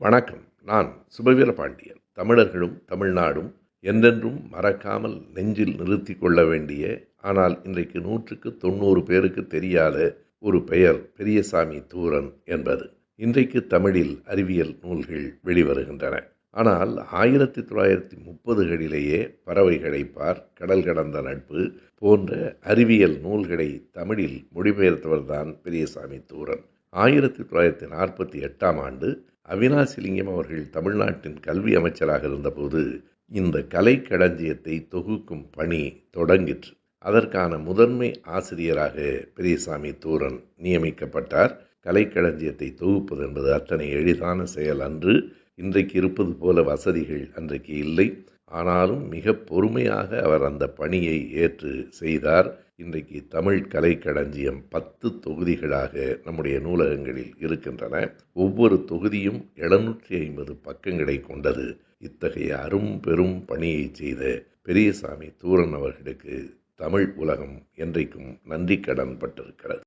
வணக்கம். நான் சுபவீர பாண்டியன். தமிழர்களும் தமிழ்நாடும் என்றென்றும் மறக்காமல் நெஞ்சில் நிறுத்தி கொள்ள வேண்டிய ஆனால் இன்றைக்கு நூற்றுக்கு தொண்ணூறு பேருக்கு தெரியாத ஒரு பெயர் பெரியசாமி தூரன் என்பது. இன்றைக்கு தமிழில் அறிவியல் நூல்கள் வெளிவருகின்றன. ஆனால் ஆயிரத்தி தொள்ளாயிரத்தி முப்பதுகளிலேயே பறவைகளை பார் கடல் கடந்த நட்பு போன்ற அறிவியல் நூல்களை தமிழில் மொழிபெயர்த்தவர்தான் பெரியசாமி தூரன். ஆயிரத்தி தொள்ளாயிரத்தி நாற்பத்தி எட்டாம் ஆண்டு அவினாசிலிங்கம் அவர்கள் தமிழ்நாட்டின் கல்வி அமைச்சராக இருந்தபோது இந்த கலைக்களஞ்சியத்தை தொகுக்கும் பணி தொடங்கிற்று. அதற்கான முதன்மை ஆசிரியராக பெரியசாமி தூரன் நியமிக்கப்பட்டார். கலைக்களஞ்சியத்தை தொகுப்பது என்பது அத்தனை எளிதான செயல் அன்று. இன்றைக்கு இருப்பது போல வசதிகள் அன்றைக்கு இல்லை. ஆனாலும் மிக பொறுமையாக அவர் அந்த பணியை ஏற்று செய்தார். இன்றைக்கு தமிழ் கலைக்களஞ்சியம் பத்து தொகுதிகளாக நம்முடைய நூலகங்களில் இருக்கின்றன. ஒவ்வொரு தொகுதியும் எழுநூற்றி ஐம்பது பக்கங்களை கொண்டது. இத்தகைய அரும் பெரும் பணியை செய்த பெரியசாமி தூரன் அவர்களுக்கு தமிழ் உலகம் என்றைக்கும் நன்றி கடன் பட்டிருக்கிறது.